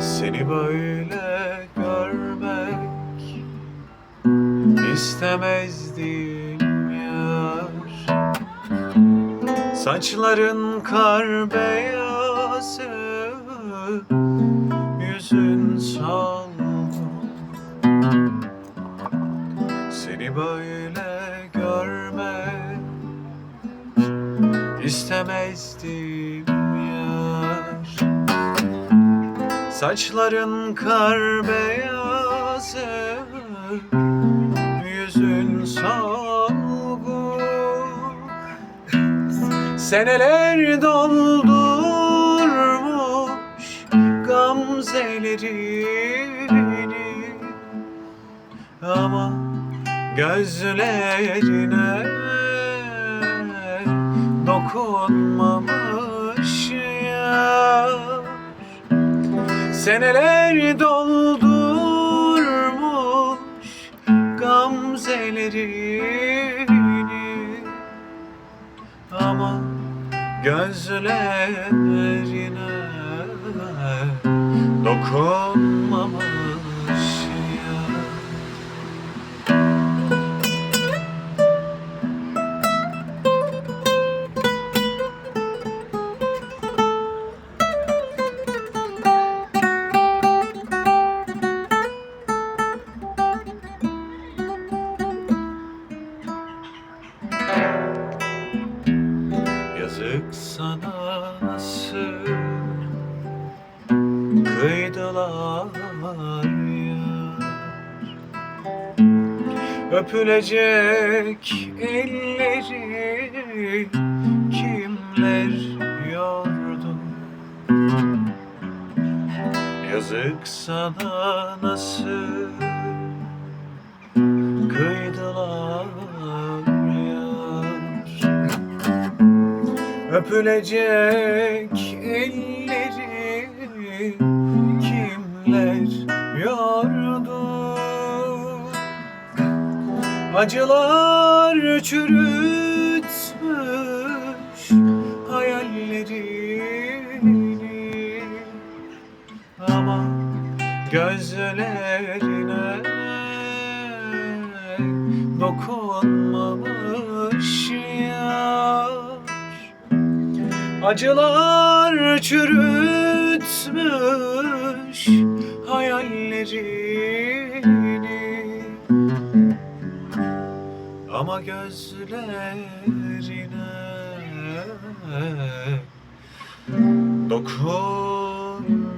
Seni böyle görmek istemezdim yar. Saçların kar beyazı Yüzün solgun. Seni böyle görmek istemezdim Saçların kar beyazı Yüzün solgun. Seneler doldurmuş gamzelerini Ama gözlerine dokunmamış Seneler doldurmuş gamzelerini. Ama gözlerine dokunmamış Yazık sana nasıl kıydılar ya Öpülecek elleri kimler yordu? Yazık sana nasıl? Kıydılar Öpülecek elleri kimler yordu? Acılar çürütmüş hayallerini. Ama gözlerine dokunmamış Acılar çürütmüş hayallerini. Ama gözlerine dokunmamış